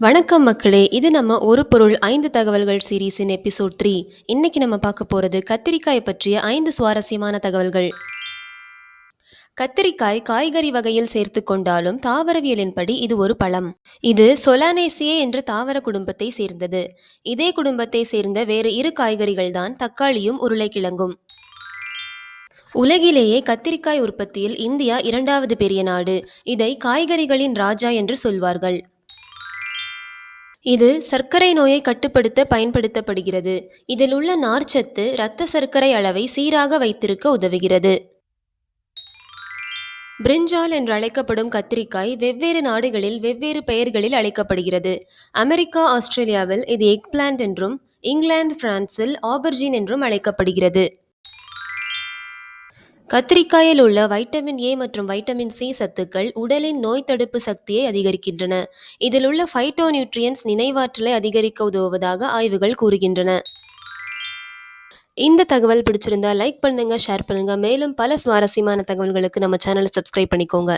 வணக்கம் மக்களே இது நம்ம ஒரு பொருள் ஐந்து தகவல்கள் சீரீஸின் எபிசோட் த்ரீ இன்னைக்கு நம்ம பார்க்க போறது கத்திரிக்காயை பற்றிய ஐந்து சுவாரஸ்யமான தகவல்கள். கத்திரிக்காய் காய்கறி வகையில் சேர்த்து கொண்டாலும் தாவரவியலின்படி இது ஒரு பழம். இது சொலானேசியே என்ற தாவர குடும்பத்தை சேர்ந்தது. இதே குடும்பத்தை சேர்ந்த வேறு இரு காய்கறிகள் தான் தக்காளியும் உருளைக்கிழங்கும். உலகிலேயே கத்திரிக்காய் உற்பத்தியில் இந்தியா இரண்டாவது பெரிய நாடு. இதை காய்கறிகளின் ராஜா என்று சொல்வார்கள். இது சர்க்கரை நோயை கட்டுப்படுத்த பயன்படுத்தப்படுகிறது. இதில் உள்ள நார்ச்சத்து இரத்த சர்க்கரை அளவை சீராக வைத்திருக்க உதவுகிறது. பிரிஞ்சால் என்று அழைக்கப்படும் கத்திரிக்காய் வெவ்வேறு நாடுகளில் வெவ்வேறு பெயர்களில் அழைக்கப்படுகிறது. அமெரிக்கா ஆஸ்திரேலியாவில் இது எக் பிளான்ட் என்றும் இங்கிலாந்து பிரான்சில் ஆபர்ஜின் என்றும் அழைக்கப்படுகிறது. கத்திரிக்காயில் உள்ள வைட்டமின் ஏ மற்றும் வைட்டமின் சி சத்துக்கள் உடலின் நோய் தடுப்பு சக்தியை அதிகரிக்கின்றன. இதில் உள்ள ஃபைட்டோ நியூட்ரியன்ஸ் நினைவாற்றலை அதிகரிக்க உதவுவதாக ஆய்வுகள் கூறுகின்றன. இந்த தகவல் பிடிச்சிருந்தா லைக் பண்ணுங்க ஷேர் பண்ணுங்க. மேலும் பல சுவாரஸ்யமான தகவல்களுக்கு நம்ம சேனலை சப்ஸ்கிரைப் பண்ணிக்கோங்க.